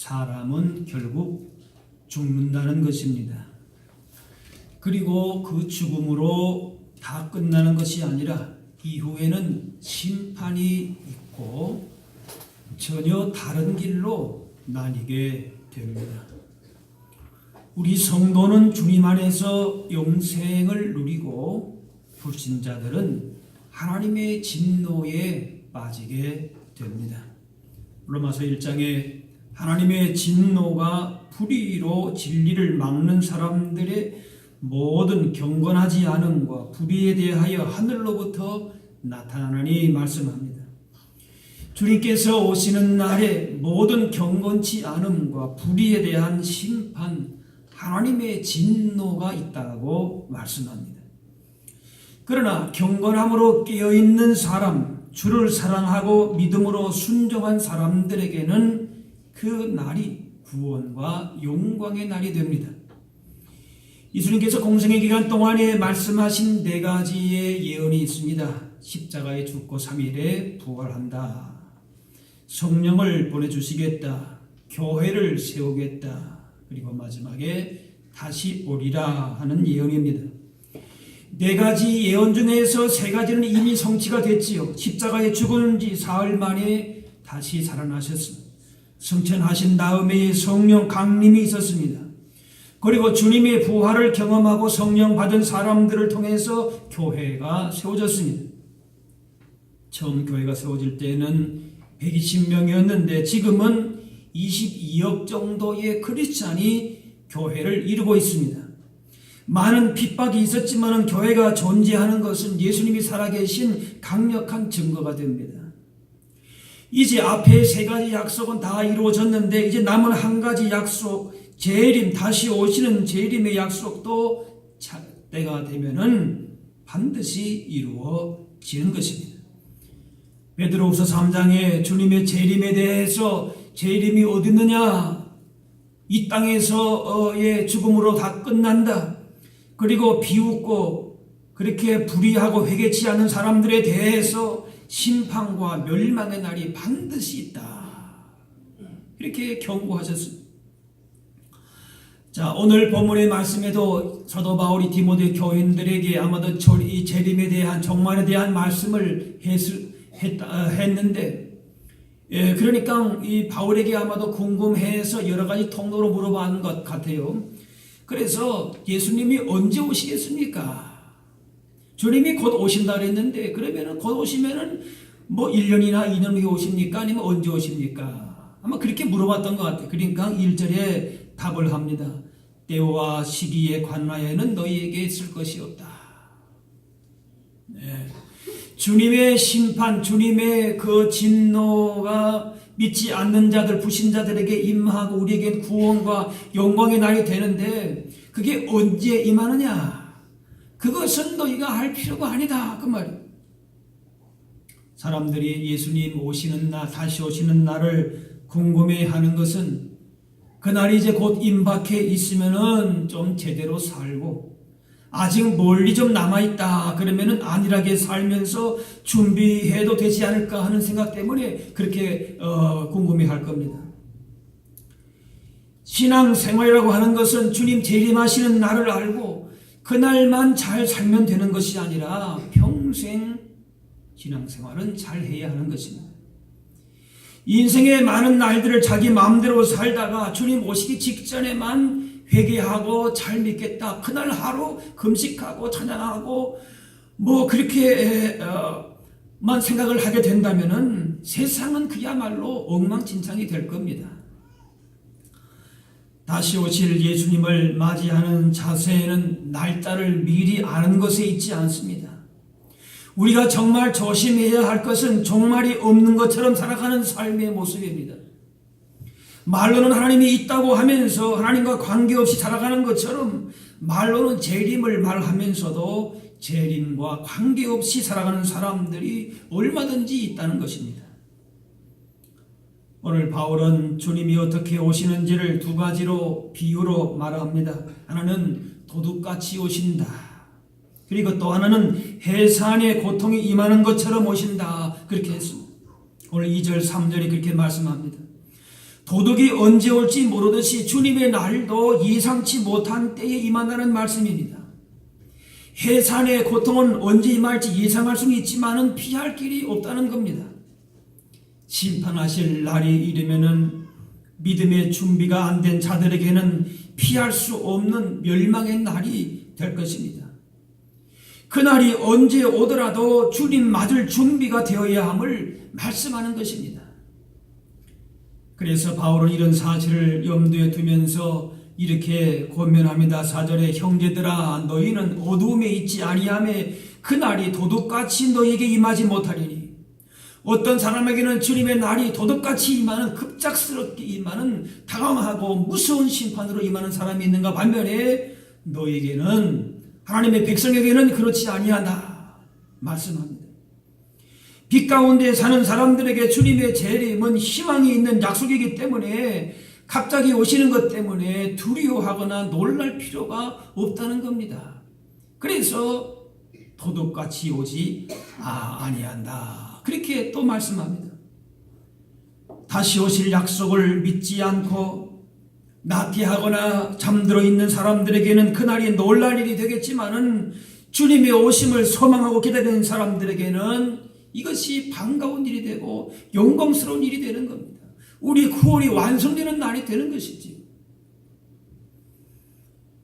사람은 결국 죽는다는 것입니다. 그리고 그 죽음으로 다 끝나는 것이 아니라 이후에는 심판이 있고 전혀 다른 길로 나뉘게 됩니다. 우리 성도는 주님 안에서 영생을 누리고 불신자들은 하나님의 진노에 빠지게 됩니다. 로마서 1장에 하나님의 진노가 불의로 진리를 막는 사람들의 모든 경건하지 않음과 불의에 대하여 하늘로부터 나타나니 말씀합니다. 주님께서 오시는 날에 모든 경건치 않음과 불의에 대한 심판, 하나님의 진노가 있다고 말씀합니다. 그러나 경건함으로 깨어있는 사람, 주를 사랑하고 믿음으로 순종한 사람들에게는 그 날이 구원과 영광의 날이 됩니다. 예수님께서 공생의 기간 동안에 말씀하신 네 가지의 예언이 있습니다. 십자가에 죽고 3일에 부활한다. 성령을 보내주시겠다. 교회를 세우겠다. 그리고 마지막에 다시 오리라 하는 예언입니다. 네 가지 예언 중에서 세 가지는 이미 성취가 됐지요. 십자가에 죽은 지 사흘 만에 다시 살아나셨습니다. 성천하신 다음에 성령 강림이 있었습니다. 그리고 주님의 부활을 경험하고 성령 받은 사람들을 통해서 교회가 세워졌습니다. 처음 교회가 세워질 때는 120명이었는데 지금은 22억 정도의 크리스찬이 교회를 이루고 있습니다. 많은 핍박이 있었지만 교회가 존재하는 것은 예수님이 살아계신 강력한 증거가 됩니다. 이제 앞에 세 가지 약속은 다 이루어졌는데 이제 남은 한 가지 약속, 재림, 다시 오시는 재림의 약속도 때가 되면은 반드시 이루어지는 것입니다. 베드로후서 3장에 주님의 재림에 대해서 재림이 어디 있느냐? 이 땅에서의 죽음으로 다 끝난다. 그리고 비웃고 그렇게 불의하고 회개치 않는 사람들에 대해서 심판과 멸망의 날이 반드시 있다. 이렇게 경고하셨습니다. 자, 오늘 본문의 말씀에도 사도 바울이 디모데 교인들에게 아마도 이 재림에 대한 종말에 대한 말씀을 했, 했는데 예, 그러니까 이 바울에게 아마도 궁금해서 여러 가지 통로로 물어봤는 것 같아요. 그래서 예수님이 언제 오시겠습니까? 주님이 곧 오신다 그랬는데 그러면은 곧 오시면은 뭐 1년이나 2년 후에 오십니까? 아니면 언제 오십니까? 아마 그렇게 물어봤던 것 같아요. 그러니까 1절에 답을 합니다. 때와 시기에 관하여는 너희에게 있을 것이 없다. 네. 주님의 심판, 주님의 그 진노가 믿지 않는 자들, 부신자들에게 임하고 우리에게 구원과 영광의 날이 되는데 그게 언제 임하느냐? 그것은 너희가 할 필요가 아니다. 그 말이에요. 사람들이 예수님 오시는 날, 다시 오시는 날을 궁금해 하는 것은 그날이 이제 곧 임박해 있으면은 좀 제대로 살고 아직 멀리 좀 남아있다. 그러면은 안일하게 살면서 준비해도 되지 않을까 하는 생각 때문에 그렇게 어, 궁금해 할 겁니다. 신앙 생활이라고 하는 것은 주님 재림하시는 날을 알고 그날만 잘 살면 되는 것이 아니라 평생 신앙생활은 잘 해야 하는 것입니다. 인생의 많은 날들을 자기 마음대로 살다가 주님 오시기 직전에만 회개하고 잘 믿겠다. 그날 하루 금식하고 찬양하고 뭐 그렇게만 생각을 하게 된다면은 세상은 그야말로 엉망진창이 될 겁니다. 다시 오실 예수님을 맞이하는 자세에는 날짜를 미리 아는 것에 있지 않습니다. 우리가 정말 조심해야 할 것은 종말이 없는 것처럼 살아가는 삶의 모습입니다. 말로는 하나님이 있다고 하면서 하나님과 관계없이 살아가는 것처럼 말로는 재림을 말하면서도 재림과 관계없이 살아가는 사람들이 얼마든지 있다는 것입니다. 오늘 바울은 주님이 어떻게 오시는지를 두 가지로 비유로 말합니다. 하나는 도둑같이 오신다. 그리고 또 하나는 해산의 고통이 임하는 것처럼 오신다. 그렇게 했습니다. 오늘 2절, 3절이 그렇게 말씀합니다. 도덕이 언제 올지 모르듯이 주님의 날도 예상치 못한 때에 임한다는 말씀입니다. 해산의 고통은 언제 임할지 예상할 수는 있지만은 피할 길이 없다는 겁니다. 심판하실 날이 이르면은 믿음의 준비가 안 된 자들에게는 피할 수 없는 멸망의 날이 될 것입니다. 그날이 언제 오더라도 주님 맞을 준비가 되어야 함을 말씀하는 것입니다. 그래서 바울은 이런 사실을 염두에 두면서 이렇게 권면합니다. 사절에 형제들아 너희는 어두움에 있지 아니함에 그날이 도둑같이 너희에게 임하지 못하리니 어떤 사람에게는 주님의 날이 도둑같이 임하는 급작스럽게 임하는 당황하고 무서운 심판으로 임하는 사람이 있는가 반면에 너에게는 하나님의 백성에게는 그렇지 아니하다 말씀합니다. 빛 가운데 사는 사람들에게 주님의 재림은 희망이 있는 약속이기 때문에 갑자기 오시는 것 때문에 두려워하거나 놀랄 필요가 없다는 겁니다. 그래서 도둑같이 오지 아, 아니한다. 그렇게 또 말씀합니다. 다시 오실 약속을 믿지 않고 나태하거나 잠들어 있는 사람들에게는 그날이 놀랄 일이 되겠지만은 주님의 오심을 소망하고 기다리는 사람들에게는 이것이 반가운 일이 되고 영광스러운 일이 되는 겁니다. 우리 구원이 완성되는 날이 되는 것이지.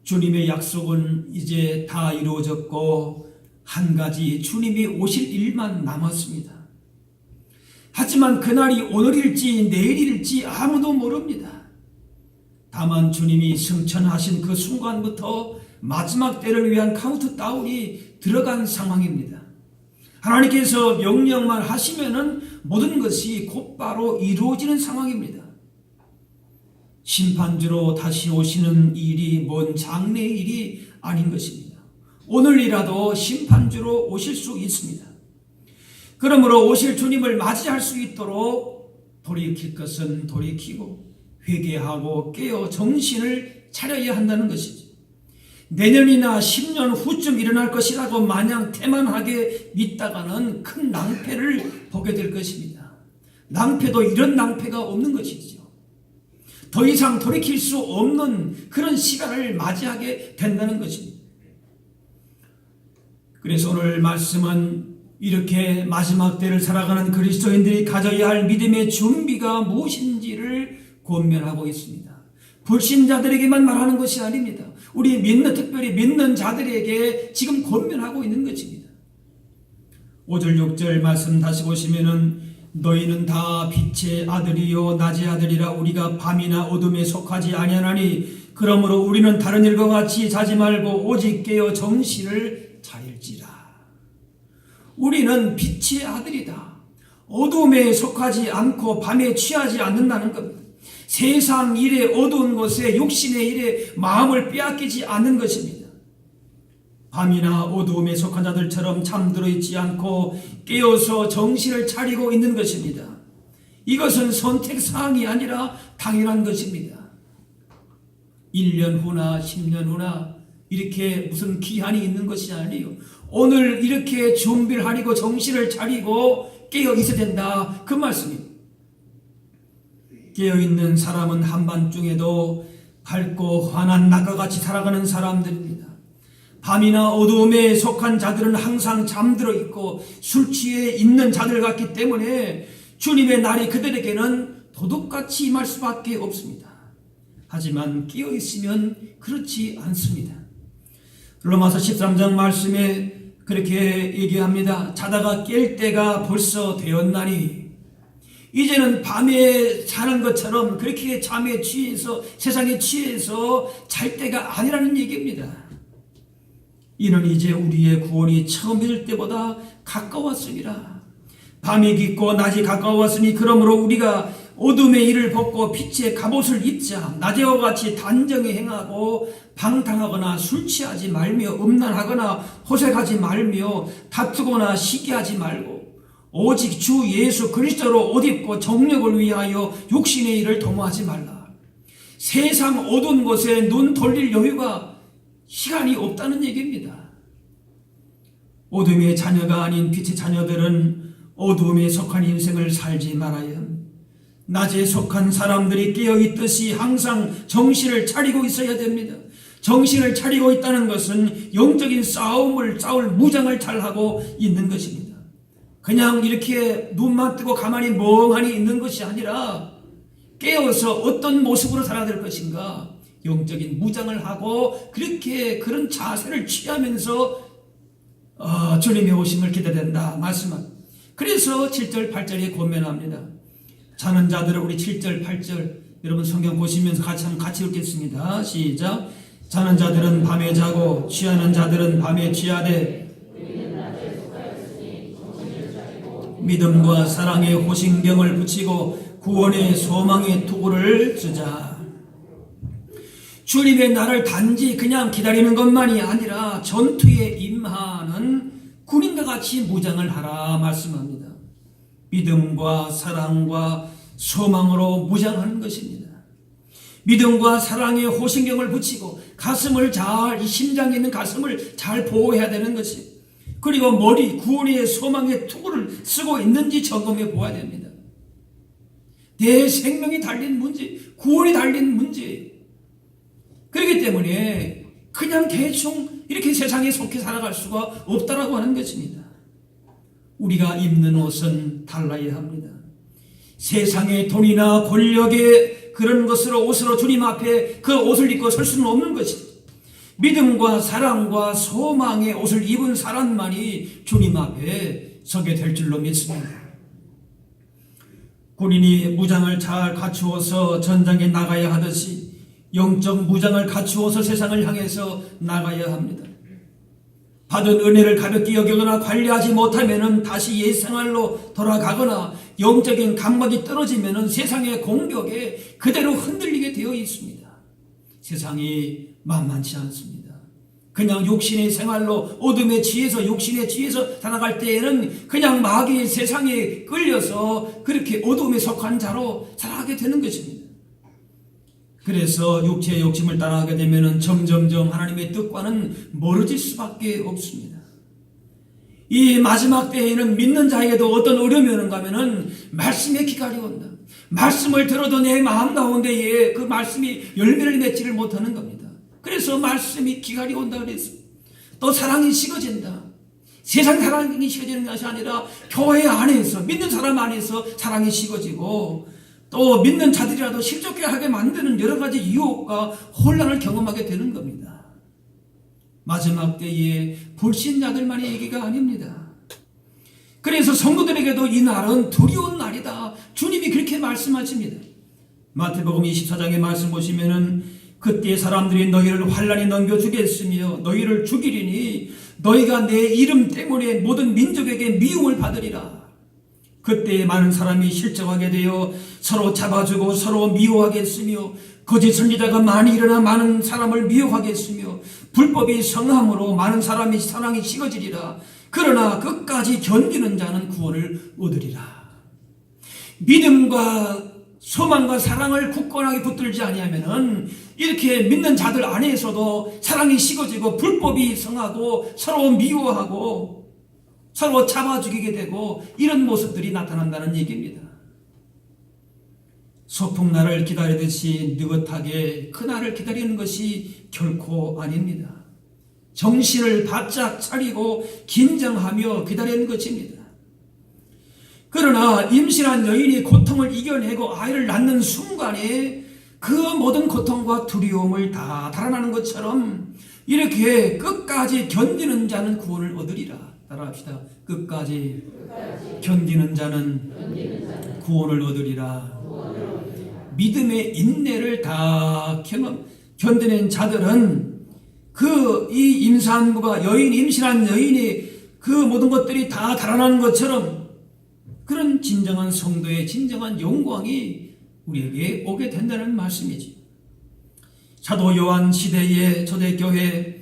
주님의 약속은 이제 다 이루어졌고 한 가지 주님이 오실 일만 남았습니다. 하지만 그날이 오늘일지 내일일지 아무도 모릅니다. 다만 주님이 승천하신 그 순간부터 마지막 때를 위한 카운트다운이 들어간 상황입니다. 하나님께서 명령만 하시면은 모든 것이 곧바로 이루어지는 상황입니다. 심판주로 다시 오시는 일이 뭔 장래의 일이 아닌 것입니다. 오늘이라도 심판주로 오실 수 있습니다. 그러므로 오실 주님을 맞이할 수 있도록 돌이킬 것은 돌이키고 회개하고 깨어 정신을 차려야 한다는 것이죠. 내년이나 10년 후쯤 일어날 것이라고 마냥 태만하게 믿다가는 큰 낭패를 보게 될 것입니다. 낭패도 이런 낭패가 없는 것이죠. 더 이상 돌이킬 수 없는 그런 시간을 맞이하게 된다는 것입니다. 그래서 오늘 말씀은 이렇게 마지막 때를 살아가는 그리스도인들이 가져야 할 믿음의 준비가 무엇인지를 권면하고 있습니다. 불신자들에게만 말하는 것이 아닙니다. 우리 믿는 특별히 믿는 자들에게 지금 권면하고 있는 것입니다. 5절 6절 말씀 다시 보시면은 너희는 다 빛의 아들이요 낮의 아들이라 우리가 밤이나 어둠에 속하지 아니하나니 그러므로 우리는 다른 일과 같이 자지 말고 오직 깨어 정신을. 우리는 빛의 아들이다. 어둠에 속하지 않고 밤에 취하지 않는다는 겁니다. 세상 일에 어두운 곳에 육신의 일에 마음을 빼앗기지 않는 것입니다. 밤이나 어두움에 속한 자들처럼 잠들어 있지 않고 깨어서 정신을 차리고 있는 것입니다. 이것은 선택 사항이 아니라 당연한 것입니다. 1년 후나 10년 후나 이렇게 무슨 기한이 있는 것이 아니에요. 오늘 이렇게 준비를 하리고 정신을 차리고 깨어 있어야 된다. 그 말씀입니다. 깨어 있는 사람은 한밤중에도 밝고 환한 낙과 같이 살아가는 사람들입니다. 밤이나 어두움에 속한 자들은 항상 잠들어 있고 술 취해 있는 자들 같기 때문에 주님의 날이 그들에게는 도둑같이 임할 수밖에 없습니다. 하지만 깨어 있으면 그렇지 않습니다. 로마서 13장 말씀에 그렇게 얘기합니다. 자다가 깰 때가 벌써 되었나니 이제는 밤에 자는 것처럼 그렇게 잠에 취해서 세상에 취해서 잘 때가 아니라는 얘기입니다. 이는 이제 우리의 구원이 처음 믿을 때보다 가까웠으리라. 밤이 깊고 낮이 가까웠으니 그러므로 우리가 어둠의 일을 벗고 빛의 갑옷을 입자 낮에와 같이 단정히 행하고 방탕하거나 술 취하지 말며 음란하거나 호색하지 말며 다투거나 시기하지 말고 오직 주 예수 그리스도로 옷 입고 정력을 위하여 육신의 일을 도모하지 말라. 세상 어두운 곳에 눈 돌릴 여유가 시간이 없다는 얘기입니다. 어둠의 자녀가 아닌 빛의 자녀들은 어둠에 속한 인생을 살지 말아야. 낮에 속한 사람들이 깨어 있듯이 항상 정신을 차리고 있어야 됩니다. 정신을 차리고 있다는 것은 영적인 싸움을 싸울 무장을 잘 하고 있는 것입니다. 그냥 이렇게 눈만 뜨고 가만히 멍하니 있는 것이 아니라 깨어서 어떤 모습으로 살아야 될 것인가 영적인 무장을 하고 그렇게 그런 자세를 취하면서 어, 주님의 오심을 기대된다 말씀은 그래서 7절 8절에 고면합니다. 자는 자들은 우리 7절 8절 여러분 성경 보시면서 같이 한번 같이 읽겠습니다. 시작. 자는 자들은 밤에 자고 취하는 자들은 밤에 취하되 믿음과 사랑의 호신경을 붙이고 구원의 소망의 투구를 쓰자. 주님의 나를 단지 그냥 기다리는 것만이 아니라 전투에 임하는 군인과 같이 무장을 하라 말씀합니다. 믿음과 사랑과 소망으로 무장하는 것입니다. 믿음과 사랑의 호신경을 붙이고 가슴을 잘, 이 심장에 있는 가슴을 잘 보호해야 되는 것이 그리고 머리, 구원의 소망의 투구를 쓰고 있는지 점검해 보아야 됩니다. 내 생명이 달린 문제, 구원이 달린 문제. 그렇기 때문에 그냥 대충 이렇게 세상에 속해 살아갈 수가 없다라고 하는 것입니다. 우리가 입는 옷은 달라야 합니다. 세상의 돈이나 권력의 그런 것으로 옷으로 주님 앞에 그 옷을 입고 설 수는 없는 것입니다. 믿음과 사랑과 소망의 옷을 입은 사람만이 주님 앞에 서게 될 줄로 믿습니다. 군인이 무장을 잘 갖추어서 전장에 나가야 하듯이 영적 무장을 갖추어서 세상을 향해서 나가야 합니다. 받은 은혜를 가볍게 여기거나 관리하지 못하면 다시 옛생활로 돌아가거나 영적인 감각이 떨어지면 세상의 공격에 그대로 흔들리게 되어 있습니다. 세상이 만만치 않습니다. 그냥 욕심의 생활로 어둠의 지에서 욕심의 지에서 살아갈 때에는 그냥 마귀의 세상에 끌려서 그렇게 어둠에 속한 자로 살아가게 되는 것입니다. 그래서 육체의 욕심을 따라가게 되면 점점점 하나님의 뜻과는 멀어질 수밖에 없습니다. 이 마지막 때에는 믿는 자에게도 어떤 어려움이 오는가 하면은 말씀의 기갈이 온다. 말씀을 들어도 내 마음 가운데에 그 말씀이 열매를 맺지를 못하는 겁니다. 그래서 말씀이 기갈이 온다 그랬어. 또 사랑이 식어진다. 세상 사랑이 식어지는 것이 아니라 교회 안에서 믿는 사람 안에서 사랑이 식어지고 또 믿는 자들이라도 실족해 하게 만드는 여러 가지 유혹과 혼란을 경험하게 되는 겁니다. 마지막 때에 불신자들만의 얘기가 아닙니다. 그래서 성도들에게도 이 날은 두려운 날이다. 주님이 그렇게 말씀하십니다. 마태복음 24장의 말씀 보시면은 그때 사람들이 너희를 환란에 넘겨 주겠으며 너희를 죽이리니 너희가 내 이름 때문에 모든 민족에게 미움을 받으리라. 그때 많은 사람이 실족하게 되어 서로 잡아주고 서로 미워하겠으며 거짓 선지자가 많이 일어나 많은 사람을 미워하겠으며 불법이 성함으로 많은 사람이 사랑이 식어지리라. 그러나 끝까지 견디는 자는 구원을 얻으리라. 믿음과 소망과 사랑을 굳건하게 붙들지 아니하면은 이렇게 믿는 자들 안에서도 사랑이 식어지고 불법이 성하고 서로 미워하고 서로 잡아 죽이게 되고 이런 모습들이 나타난다는 얘기입니다. 소풍날을 기다리듯이 느긋하게 그날을 기다리는 것이 결코 아닙니다. 정신을 바짝 차리고 긴장하며 기다리는 것입니다. 그러나 임신한 여인이 고통을 이겨내고 아이를 낳는 순간에 그 모든 고통과 두려움을 다 달아나는 것처럼 이렇게 끝까지 견디는 자는 구원을 얻으리라. 따라합시다. 끝까지, 견디는 자는, 구원을 얻으리라. 믿음의 인내를 다 경험, 견디는 자들은 그 이 임산부가 여인, 임신한 여인이 그 모든 것들이 다 달아나는 것처럼 그런 진정한 성도의 진정한 영광이 우리에게 오게 된다는 말씀이지. 사도 요한 시대의 초대교회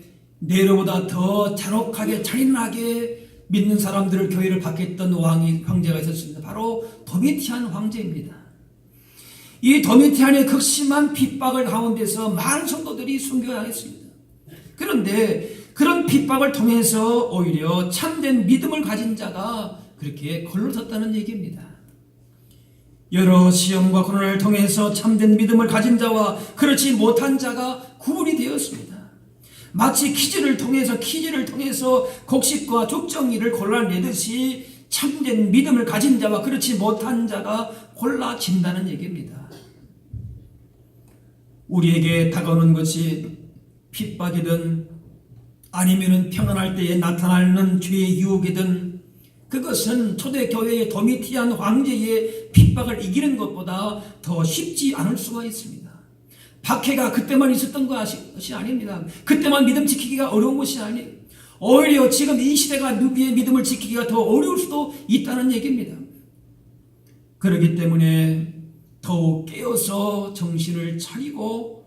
네로보다 더 잔혹하게 잔인하게 믿는 사람들을 교회를 받겠던 왕이 황제가 있었습니다. 바로 도미티안 황제입니다. 이 도미티안의 극심한 핍박을 가운데서 많은 성도들이 순교당했습니다. 그런데 그런 핍박을 통해서 오히려 참된 믿음을 가진 자가 그렇게 걸러섰다는 얘기입니다. 여러 시험과 고난을 통해서 참된 믿음을 가진 자와 그렇지 못한 자가 구분이. 마치 퀴즈를 통해서 퀴즈를 통해서 곡식과 족정이를 골라내듯이 참된 믿음을 가진 자와 그렇지 못한 자가 골라진다는 얘기입니다. 우리에게 다가오는 것이 핍박이든 아니면은 평안할 때에 나타나는 죄의 유혹이든 그것은 초대교회의 도미티안 황제의 핍박을 이기는 것보다 더 쉽지 않을 수가 있습니다. 박해가 그때만 있었던 것이 아닙니다. 그때만 믿음 지키기가 어려운 것이 아니에요. 오히려 지금 이 시대가 누비의 믿음을 지키기가 더 어려울 수도 있다는 얘기입니다. 그렇기 때문에 더욱 깨어서 정신을 차리고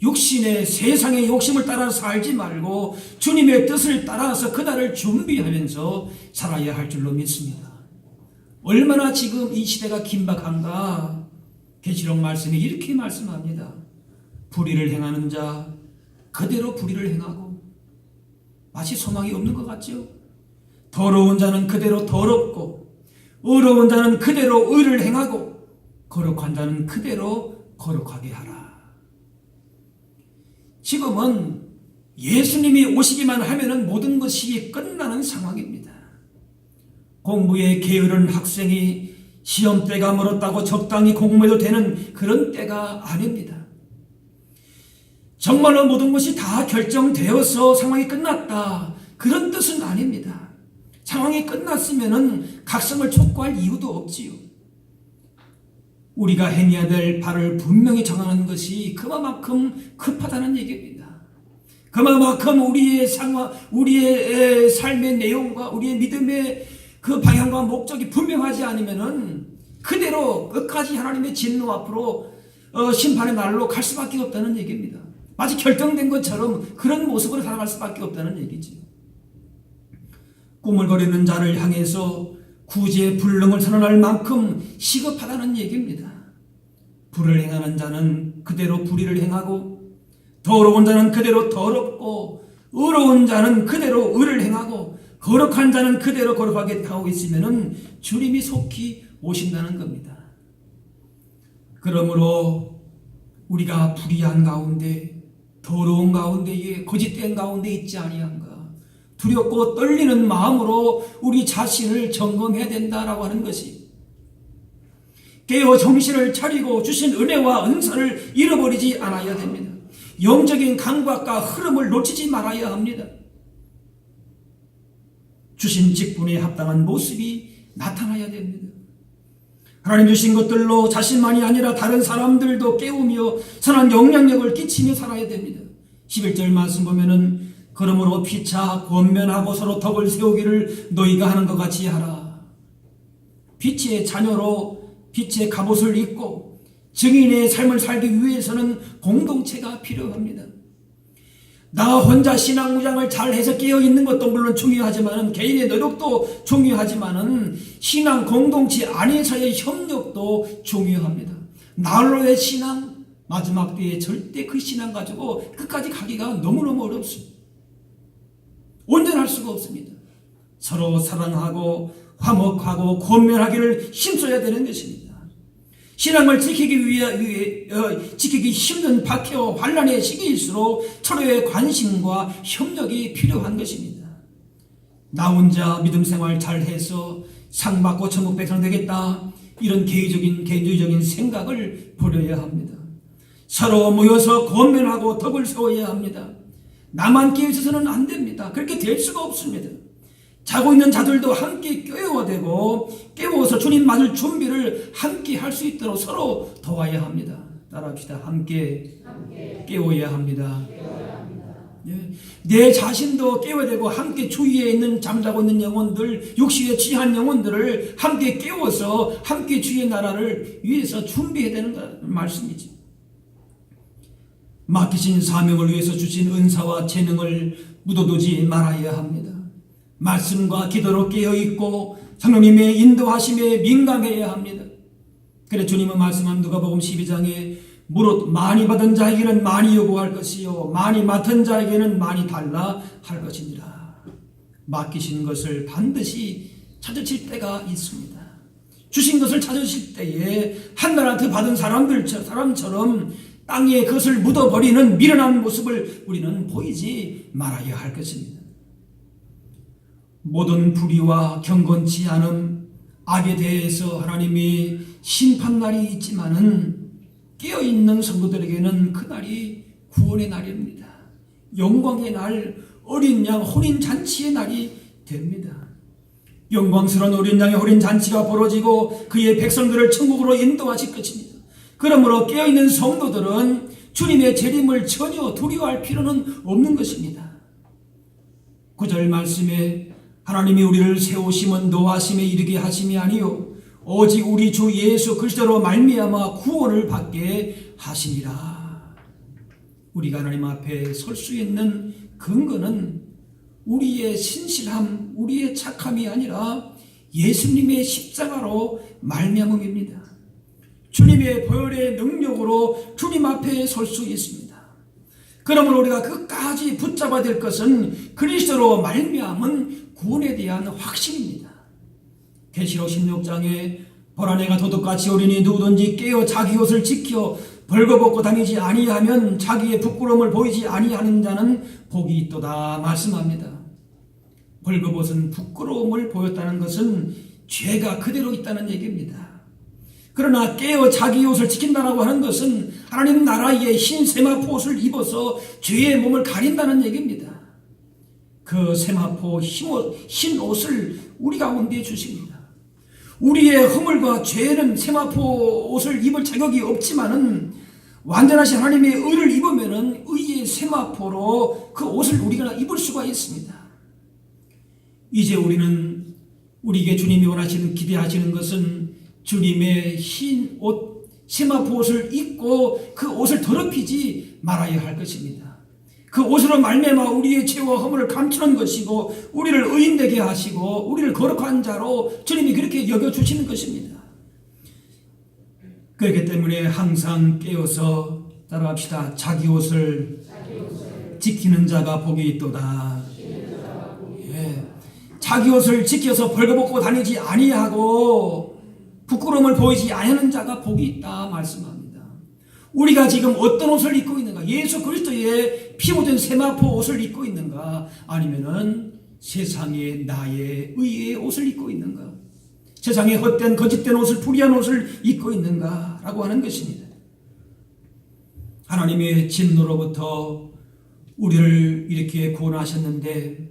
육신의 세상의 욕심을 따라 살지 말고 주님의 뜻을 따라서 그날을 준비하면서 살아야 할 줄로 믿습니다. 얼마나 지금 이 시대가 긴박한가 계시록 말씀이 이렇게 말씀합니다. 불의를 행하는 자 그대로 불의를 행하고 마치 소망이 없는 것 같죠? 더러운 자는 그대로 더럽고 의로운 자는 그대로 의를 행하고 거룩한 자는 그대로 거룩하게 하라. 지금은 예수님이 오시기만 하면은 모든 것이 끝나는 상황입니다. 공부에 게으른 학생이 시험 때가 멀었다고 적당히 공부해도 되는 그런 때가 아닙니다. 정말로 모든 것이 다 결정되어서 상황이 끝났다. 그런 뜻은 아닙니다. 상황이 끝났으면은 각성을 촉구할 이유도 없지요. 우리가 행해야 될 바를 분명히 정하는 것이 그만큼 급하다는 얘기입니다. 그만큼 우리의 상황, 우리의 삶의 내용과 우리의 믿음의 그 방향과 목적이 분명하지 않으면은 그대로 끝까지 하나님의 진노 앞으로 어, 심판의 날로 갈 수밖에 없다는 얘기입니다. 마치 결정된 것처럼 그런 모습으로 살아갈 수밖에 없다는 얘기지. 꾸물거리는 자를 향해서 구제의 불능을 선언할 만큼 시급하다는 얘기입니다. 불을 행하는 자는 그대로 불의를 행하고 더러운 자는 그대로 더럽고 의로운 자는 그대로 의를 행하고 거룩한 자는 그대로 거룩하게 하고 있으면은 주님이 속히 오신다는 겁니다. 그러므로 우리가 불의한 가운데 더러운 가운데에 거짓된 가운데 있지 아니한가 두렵고 떨리는 마음으로 우리 자신을 점검해야 된다라고 하는 것이 깨어 정신을 차리고 주신 은혜와 은사를 잃어버리지 않아야 됩니다. 영적인 감각과 흐름을 놓치지 말아야 합니다. 주신 직분에 합당한 모습이 나타나야 됩니다. 하나님 주신 것들로 자신만이 아니라 다른 사람들도 깨우며 선한 영향력을 끼치며 살아야 됩니다. 11절 말씀 보면은 그러므로 피차 권면하고 서로 덕을 세우기를 너희가 하는 것 같이 하라. 빛의 자녀로 빛의 갑옷을 입고 증인의 삶을 살기 위해서는 공동체가 필요합니다. 나 혼자 신앙 무장을 잘 해서 깨어 있는 것도 물론 중요하지만 개인의 노력도 중요하지만은 신앙 공동체 안에서의 협력도 중요합니다. 나홀로의 신앙 마지막 때에 절대 그 신앙 가지고 끝까지 가기가 너무너무 어렵습니다. 온전할 수가 없습니다. 서로 사랑하고 화목하고 권면하기를 힘써야 되는 것입니다. 신앙을 지키기 위해, 어, 지키기 힘든 박해와 환란의 시기일수록 서로의 관심과 협력이 필요한 것입니다. 나 혼자 믿음 생활 잘해서 상 받고 천국 백성 되겠다 이런 개인적인 개인주의적인 생각을 버려야 합니다. 서로 모여서 권면하고 덕을 세워야 합니다. 나만 깨어 있어서는 안 됩니다. 그렇게 될 수가 없습니다. 자고 있는 자들도 함께 깨워야 되고 깨워서 주님 맞을 준비를 함께 할 수 있도록 서로 도와야 합니다. 따라합시다. 함께, 함께 깨워야 합니다. 예. 내 자신도 깨워야 되고 함께 주위에 있는 잠자고 있는 영혼들, 육신에 취한 영혼들을 함께 깨워서 함께 주의 나라를 위해서 준비해야 되는 말씀이지. 맡기신 사명을 위해서 주신 은사와 재능을 묻어두지 말아야 합니다. 말씀과 기도로 깨어있고 성령님의 인도하심에 민감해야 합니다. 그래 주님은 말씀한 누가복음 12장에 무릇 많이 받은 자에게는 많이 요구할 것이요 많이 맡은 자에게는 많이 달라 할 것이니라. 맡기신 것을 반드시 찾으실 때가 있습니다. 주신 것을 찾으실 때에 한나라한테 받은 사람들 사람처럼 땅에 그것을 묻어버리는 미련한 모습을 우리는 보이지 말아야 할 것입니다. 모든 불의와 경건치 않음, 악에 대해서 하나님이 심판날이 있지만은 깨어있는 성도들에게는 그날이 구원의 날입니다. 영광의 날, 어린 양 혼인 잔치의 날이 됩니다. 영광스러운 어린 양의 혼인 잔치가 벌어지고 그의 백성들을 천국으로 인도하실 것입니다. 그러므로 깨어있는 성도들은 주님의 재림을 전혀 두려워할 필요는 없는 것입니다. 구절 말씀에 하나님이 우리를 세우심은 노하심에 이르게 하심이 아니요 오직 우리 주 예수 그리스도로 말미암아 구원을 받게 하심이라. 우리가 하나님 앞에 설 수 있는 근거는 우리의 신실함, 우리의 착함이 아니라 예수님의 십자가로 말미암음입니다. 주님의 보혈의 능력으로 주님 앞에 설 수 있습니다. 그러므로 우리가 끝까지 붙잡아야 될 것은 그리스도로 말미암은 구원에 대한 확신입니다. 계시록 16장에 보라 내가 도둑같이 어린이 누구든지 깨어 자기 옷을 지켜 벌거벗고 다니지 아니하면 자기의 부끄러움을 보이지 아니하는 자는 복이 있도다 말씀합니다. 벌거벗은 부끄러움을 보였다는 것은 죄가 그대로 있다는 얘기입니다. 그러나 깨어 자기 옷을 지킨다라고 하는 것은 하나님 나라의 흰 세마포 옷을 입어서 죄의 몸을 가린다는 얘기입니다. 그 세마포 흰 옷을 우리 가운데 주십니다. 우리의 허물과 죄는 세마포 옷을 입을 자격이 없지만은 완전하신 하나님의 의를 입으면은 의의 세마포로 그 옷을 우리가 입을 수가 있습니다. 이제 우리는 우리에게 주님이 원하시는 기대하시는 것은 주님의 흰 옷, 세마포 옷을 입고 그 옷을 더럽히지 말아야 할 것입니다. 그 옷으로 말미암아 우리의 죄와 허물을 감추는 것이고 우리를 의인되게 하시고 우리를 거룩한 자로 주님이 그렇게 여겨 주시는 것입니다. 그렇기 때문에 항상 깨어서 따라합시다. 자기 옷을 지키는 자가 복이 있도다. 예. 자기 옷을 지켜서 벌거벗고 다니지 아니하고 부끄러움을 보이지 아니하는 자가 복이 있다 말씀합니다. 우리가 지금 어떤 옷을 입고 있는가? 예수 그리스도의 피 묻은 세마포 옷을 입고 있는가? 아니면은 세상의 나의 의의 옷을 입고 있는가? 세상에 헛된 거짓된 옷을 불의한 옷을 입고 있는가 라고 하는 것입니다. 하나님의 진노로부터 우리를 이렇게 구원하셨는데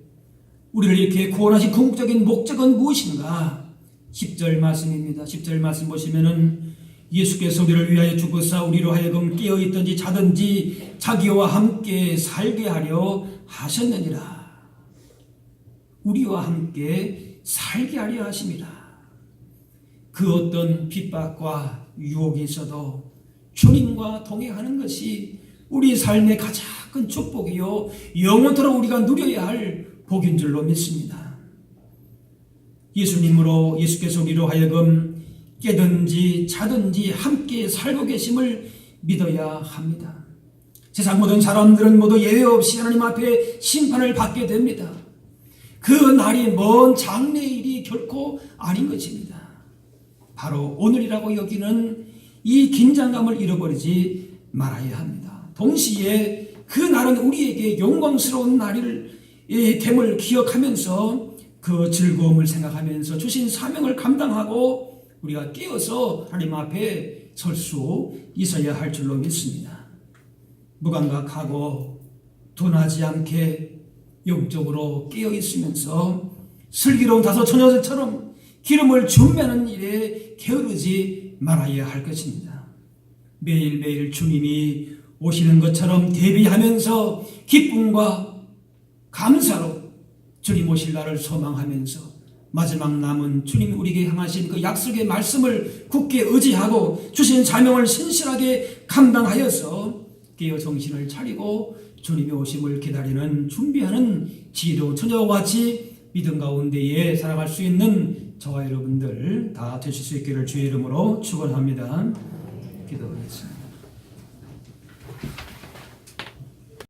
우리를 이렇게 구원하신 궁극적인 목적은 무엇인가? 10절 말씀입니다. 10절 말씀 보시면은 예수께서 우리를 위하여 죽으사 우리로 하여금 깨어 있든지 자든지 자기와 함께 살게 하려 하셨느니라. 우리와 함께 살게 하려 하십니다. 그 어떤 핍박과 유혹이 있어도 주님과 동행하는 것이 우리 삶의 가장 큰 축복이요 영원토록 우리가 누려야 할 복인 줄로 믿습니다. 예수님으로 예수께서 우리로 하여금 깨든지 자든지 함께 살고 계심을 믿어야 합니다. 세상 모든 사람들은 모두 예외 없이 하나님 앞에 심판을 받게 됩니다. 그 날이 먼 장래일이 결코 아닌 것입니다. 바로 오늘이라고 여기는 이 긴장감을 잃어버리지 말아야 합니다. 동시에 그 날은 우리에게 영광스러운 날을 됨을 기억하면서 그 즐거움을 생각하면서 주신 사명을 감당하고 우리가 깨어서 하나님 앞에 설 수 있어야 할 줄로 믿습니다. 무감각하고 둔하지 않게 영적으로 깨어 있으면서 슬기로운 다섯 처녀들처럼 기름을 준매는 일에 게으르지 말아야 할 것입니다. 매일매일 주님이 오시는 것처럼 대비하면서 기쁨과 감사로 주님 오실 날을 소망하면서 마지막 남은 주님 우리에게 향하신 그 약속의 말씀을 굳게 의지하고 주신 사명을 신실하게 감당하여서 깨어 정신을 차리고 주님의 오심을 기다리는 준비하는 지혜로운 처녀와 같이 믿음 가운데에 살아갈 수 있는 저와 여러분들 다 되실 수 있기를 주의 이름으로 축원합니다. 기도하겠습니다.